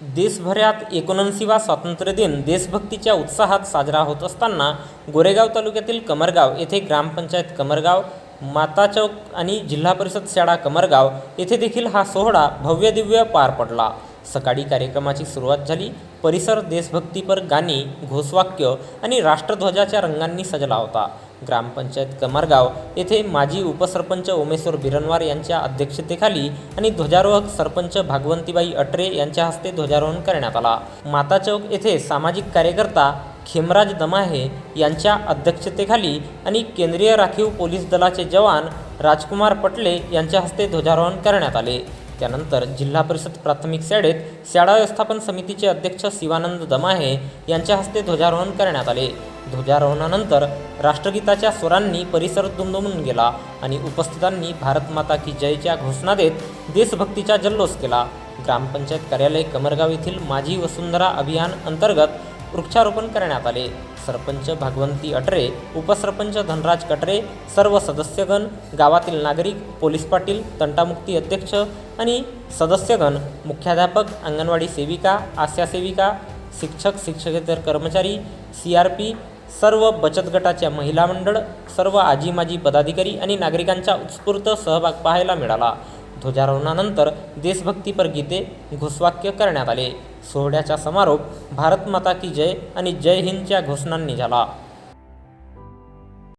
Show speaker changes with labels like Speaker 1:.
Speaker 1: देशभरात एकोणऐंशीवा स्वातंत्र्य दिन देशभक्तीच्या उत्साहात साजरा होत असताना गोरेगाव तालुक्यातील कमरगाव येथे ग्रामपंचायत कमरगाव माता चौक आणि जिल्हा परिषद शाळा कमरगाव येथे देखील हा सोहळा भव्यदिव्य पार पडला. सकाळी कार्यक्रमाची सुरुवात झाली. परिसर देशभक्तीपर गाणी घोषवाक्य आणि राष्ट्रध्वजाच्या रंगांनी सजला होता. ग्रामपंचायत कमरगाव येथे माजी उपसरपंच ओमेश्वर बिरनवार यांच्या अध्यक्षतेखाली आणि ध्वजारोहक सरपंच भागवंतीबाई अटरे यांच्या हस्ते ध्वजारोहण करण्यात आला. माता चौक येथे सामाजिक कार्यकर्ता खेमराज दमाहे यांच्या अध्यक्षतेखाली आणि केंद्रीय राखीव पोलीस दलाचे जवान राजकुमार पटले यांच्या हस्ते ध्वजारोहण करण्यात आले. त्यानंतर जिल्हा परिषद प्राथमिक शाळेत शाळा व्यवस्थापन समितीचे अध्यक्ष शिवानंद दमाहे यांच्या हस्ते ध्वजारोहण करण्यात आले. ध्वजारोहणानंतर राष्ट्रगीताच्या स्वरांनी परिसर दुमदुमून गेला आणि उपस्थितांनी भारत माता की जयच्या घोषणा देत देशभक्तीचा जल्लोष केला. ग्रामपंचायत कार्यालय कमरगाव येथील माझी वसुंधरा अभियान अंतर्गत वृक्षारोपण करण्यात आले. सरपंच भागवंती अटरे उपसरपंच धनराज कटरे सर्व सदस्यगण गावातील नागरिक पोलीस पाटील तंटामुक्ती अध्यक्ष आणि सदस्यगण मुख्याध्यापक अंगणवाडी सेविका आशा सेविका शिक्षक शिक्षकेतर कर्मचारी सी आर पी सर्व बचत गटाच्या महिला मंडळ सर्व आजी माजी पदाधिकारी आणि नागरिकांचा उत्स्फूर्त सहभाग पाहायला मिळाला. ध्वजारोहणानंतर देशभक्तीपर गीते घोषवाक्य करण्यात आले सोहळ्याचा समारोप भारत माता की जय आणि जय हिंदच्या घोषणांनी झाला